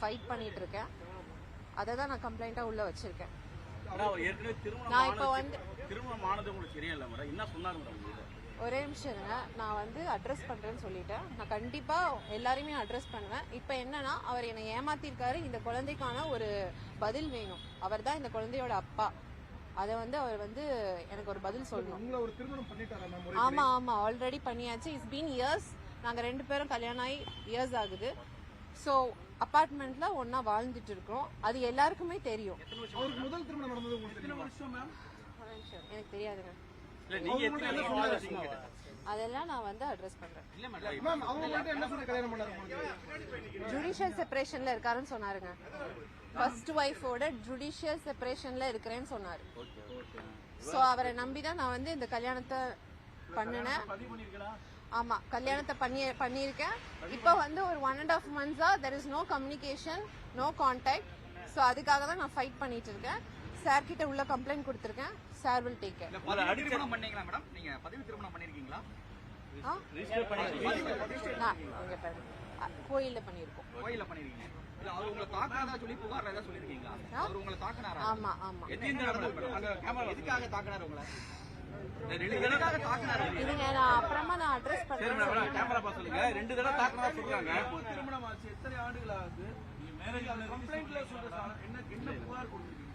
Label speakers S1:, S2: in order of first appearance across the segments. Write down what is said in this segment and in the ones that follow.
S1: Fight பண்ணிட்டு இருக்கேன் அதை தான் நான் கம்ப்ளைண்ட்டாக உள்ள வச்சிருக்கேன். நான் இப்போ வந்து ஒரே நிமிஷம் இருங்க. நான் வந்து அட்ரஸ் பண்ணுறேன்னு சொல்லிட்டேன். நான் கண்டிப்பாக எல்லாரையுமே அட்ரஸ் பண்ணுவேன். இப்போ என்னன்னா அவர் என்னை ஏமாத்திருக்காரு. இந்த குழந்தைக்கான ஒரு பதில் வேணும். அவர் தான் இந்த குழந்தையோட அப்பா. அதை வந்து அவர் வந்து எனக்கு ஒரு பதில் சொல்லணும்.
S2: உங்களை ஒரு திருமணம் பண்ணிட்டாரா மேம்?
S1: ஆமா ஆமா. ஆல்ரெடி பண்ணியாச்சு. இட்ஸ் பீன் இயர்ஸ் நாங்க ரெண்டு பேரும் கல்யாணம் ஆகி இயர்ஸ் ஆகுது. ஸோ அப்பார்ட்மெண்ட்ல ஒண்ணா வாழ்ந்துட்டு இருக்கோம். அது எல்லாருக்குமே தெரியும்.
S2: அவருக்கு முதல் திருமணம் நடந்தது
S1: எனக்கு தெரியாதுங்க.
S3: இல்ல நீங்க எத்தனை வருஷம் வாழ்ந்தீங்க கேட்டேன்.
S1: அதெல்லாம் நான் வந்து அட்ரஸ் பண்றேன்.
S3: இல்ல மேடம்
S2: மேம் அவங்க உங்கள்ட்ட என்ன சொல்லி கல்யாணம் பண்ணாரு உங்களுக்கு
S1: ஜுடிஷியல் செப்பரேஷன்ல இருக்காருன்னு சொன்னாருங்க. ஃபர்ஸ்ட் ஒய்ஃபோட ஜுடிஷியல் செப்பரேஷன்ல இருக்கிறேன்னு சொன்னாரு. ஸோ அவரை நம்பி தான் நான் வந்து இந்த கல்யாணத்தை பண்ணினேன். ஆமா கல்யாணத்தை பண்ணி பண்ணியிருக்கேன் இப்போ வந்து ஒரு one and half மந்த்ஸா there is no communication no contact so அதுக்காக தான் நான் ஃபைட் பண்ணிட்டு இருக்கேன் சார் கிட்ட உள்ள கம்ப்ளைண்ட் கொடுத்துருக்கேன் சார் வில் டேக் கேர்
S4: திருமணம் பண்ணீங்களா மேடம் நீங்க பதிவு திருமணம் பண்ணிருக்கீங்களா
S1: ஆ
S3: ரிஜிஸ்டர் பண்ணி
S1: நான் இங்க பாருங்க அ, கோயில்ல பண்ணியிருக்கோம்
S4: கோயில்ல பண்ணிருக்கீங்க இல்ல அவர் உங்களை தாக்குனதா சொல்லி புகார் ஏதாவது சொல்லிருக்கீங்களா
S1: ஆ?
S4: அவர் உங்களை தாக்குனாரா
S1: ஆமா ஆமா
S4: எதுக்காக தாக்குனாரு உங்களை
S1: இதுங்க நான் அப்புறமா நான் அட்ரஸ்
S3: மேடம் கேமரா பார்த்து சொல்லுங்க. ரெண்டு தடவை தாக்குனதா சொல்றாங்க.
S5: திருமணம் ஆச்சு எத்தனை ஆண்டுகள் ஆகுது கம்ப்ளைண்ட்ல சொல்ற என்ன என்ன புகார் கொடுத்துருக்கீங்க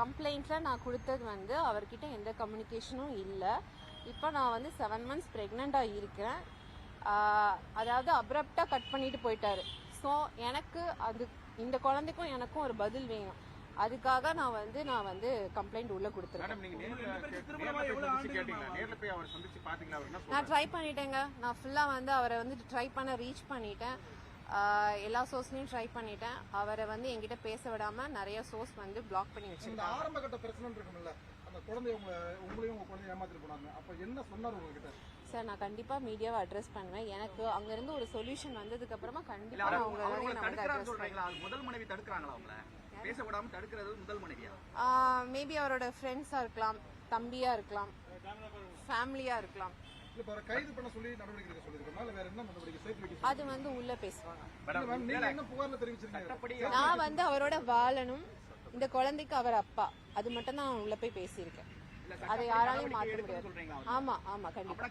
S1: கம்ப்ளைண்ட்ல நான் கொடுத்தது வந்து அவர்கிட்ட எந்த கம்யூனிகேஷனும் இல்லை. இப்போ நான் வந்து செவன் மந்த்ஸ் ப்ரெக்னெண்ட்டாக இருக்கேன் ஆஹ் அதாவது அப்ரப்டாக கட் பண்ணிட்டு போயிட்டாரு. ஸோ எனக்கு அது இந்த குழந்தைக்கும் எனக்கும் ஒரு பதில் வேணும். அதுக்காக நான் வந்து நான் வந்து கம்ப்ளைண்ட் உள்ள கொடுத்துருக்கேன்.
S3: மேடம் நீங்க நேர்ல நேர்ல போய் சந்திச்சு கேட்டீங்களா? நேர்ல போய் அவர் சந்திச்சு பாத்தீங்களா? அவர் என்ன
S1: நான் ட்ரை பண்ணிட்டேங்க. நான் ஃபுல்லாக வந்து அவரை வந்து ட்ரை பண்ண ரீச் பண்ணிட்டேன். எல்லா சோர்ஸ்லையும் ட்ரை பண்ணிட்டேன். அவரை வந்து என்கிட்ட பேச விடாம நிறைய சோர்ஸ் வந்து பிளாக் பண்ணி வச்சிருக்காங்க.
S2: ஆரம்ப கட்ட பிரச்சனை இருக்கும்ல அந்த குழந்தைய உங்களை உங்களையும் உங்க குழந்தைய ஏமாத்திட்டு போனாங்க. அப்ப என்ன சொன்னாரு உங்ககிட்ட?
S1: சார் நான் கண்டிப்பா மீடியாவை அட்ரஸ் பண்ணுவேன். எனக்கு அங்க இருந்து ஒரு சொல்யூஷன் வந்ததுக்கு அப்புறமா கண்டிப்பா நான்
S4: உங்களை
S1: வந்து அட்ரஸ்
S4: சொல்றீங்களா? அது முதல் மனைவி தடுக்கிறாங்களா அவங்கள பேச விடாம தடுக்கிறது முதல் மனைவியா?
S1: மேபி அவரோட ஃப்ரெண்ட்ஸா இருக்கலாம் தம்பியா இருக்கலாம் ஃபேமிலியா இருக்கலாம்.
S2: இல்ல இப்ப அவரை கைது பண்ண சொல்லி நடவடிக்கை எடுக்க சொல்லிருக்கோமா இல்ல வேற என்ன நடவடிக்கை? சேர்த்து வைக்க
S1: அது வந்து உள்ள பேசுவாங்க. நான் வந்து அவரோட வாழணும் இந்த குழந்தைக்கு அவர் அப்பா. அது மட்டும் தான் நான் உள்ள போய் பேசியிருக்கேன். அதை யாராலையும்
S4: எடுக்கணும்னு
S1: முடியாது. ஆமா ஆமா கண்டிப்பா.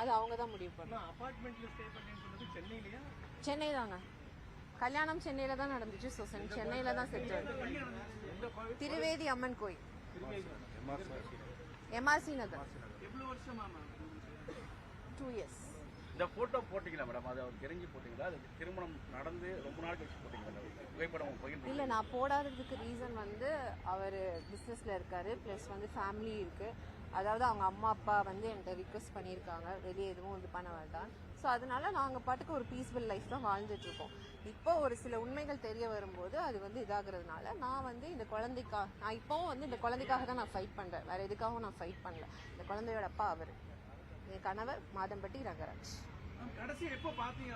S1: அது அவங்க தான் முடிவு
S5: சென்னையிலயா?
S1: சென்னை தாங்க. கல்யாணம் சென்னையில தான் நடந்துச்சு ஸோ சென்னையில தான் செட்டில் திருவேதி அம்மன் கோயில். எம்ஆர்சி நகர்.
S5: எவ்வளவு வருஷமா மேம்
S1: டூ இயர்ஸ்
S3: இந்த போட்டோ போட்டீங்களா மேடம் அது அவர் தெரிஞ்சு போட்டீங்களா? அது திருமணம் நடந்து ரொம்ப நாள் கழிச்சு போட்டீங்களா புகைப்படம் பகிர்ந்து
S1: இல்ல நான் போடாததுக்கு ரீசன் வந்து அவர் பிஸ்னஸ்ல இருக்காரு ப்ளஸ் வந்து ஃபேமிலி இருக்கு. அதாவது அவங்க அம்மா அப்பா வந்து என்கிட்ட ரிக்வெஸ்ட் பண்ணியிருக்காங்க. வெளியே எதுவும் இது பண்ண வேண்டாம். ஸோ அதனால நாங்கள் பாட்டுக்கு ஒரு பீஸ்ஃபுல் லைஃப் தான் வாழ்ந்துட்டு இருக்கோம் இப்போ ஒரு சில உண்மைகள் தெரிய வரும்போது அது வந்து இதாகிறதுனால நான் வந்து இந்த குழந்தைக்கா நான் இப்போவும் வந்து இந்த குழந்தைக்காக தான் நான் ஃபைட் பண்றேன். வேற எதுக்காகவும் நான் ஃபைட் பண்ணல. இந்த குழந்தையோட அப்பா அவர். என் கணவர் மாதம்பட்டி ரங்கராஜ்.
S5: பாத்தீங்க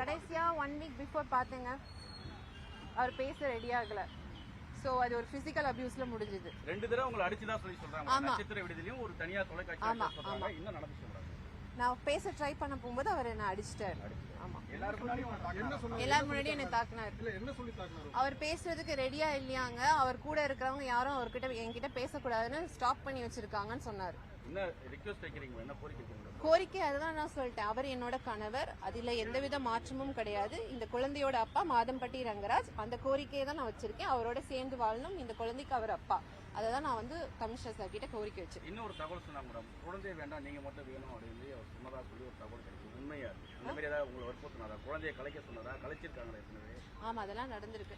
S1: கடைசியா ஒன் வீக் பிஃபோர் பார்த்தேங்க அவர் பேச ரெடி ஆகல. ஸோ அது ஒரு பிசிக்கல் அபியூஸ்ல முடிஞ்சது.
S3: ரெண்டு தடவை உங்களை அடிச்சுதான் சொல்லி சொல்றாங்க. நட்சத்திர விடுதலையும் ஒரு தனியார் தொலைக்காட்சி
S1: ஆமா,
S3: சொல்றாங்க.
S1: ஆமா.
S3: இன்னும் நடந்து சொல்றாங்க.
S1: நான் பேச ட்ரை பண்ண போகும்போது அவர் என்ன அடிச்சிட்டாரு. ஆமா.
S4: எல்லாரும்
S1: முன்னாடி என்ன தாக்குனாரு? அவர் பேசுறதுக்கு ரெடியா இல்லையாங்க. அவர் கூட இருக்கிறவங்க யாரும் அவர்கிட்ட என்கிட்ட பேசக்கூடாதுன்னு ஸ்டாப் பண்ணி வச்சிருக்காங்கன்னு சொன்னாரு.
S3: கோரிக்கை
S1: அதுதான் நான் சொல்லிட்டேன். அவர் என்னோட கணவர். அதுல எந்தவித மாற்றமும் கிடையாது. இந்த குழந்தையோட அப்பா மாதம்பட்டி ரங்கராஜ். அந்த கோரிக்கையை தான் நான் வச்சிருக்கேன். அவரோட சேர்ந்து வாழணும் இந்த குழந்தைக்கு அவர் அப்பா. அதை தான் நான் வந்து கமிஷனர் சார் கிட்ட கோரிக்கை வச்சிருக்கேன்.
S3: இன்னொரு தகவல் சொன்னாங்க மேடம் குழந்தை வேண்டாம் நீங்க மட்டும் வேணும் அப்படின்னு அவர் சொன்னதா சொல்லி ஒரு தகவல் கிடைக்கும் உண்மையா? இந்த மாதிரி ஏதாவது உங்களை வற்புறுத்தினாரா குழந்தைய கலைக்க சொன்னதா? கலைச்சிருக்காங்களா
S1: ஆமா அதெல்லாம் நடந்திருக்கு.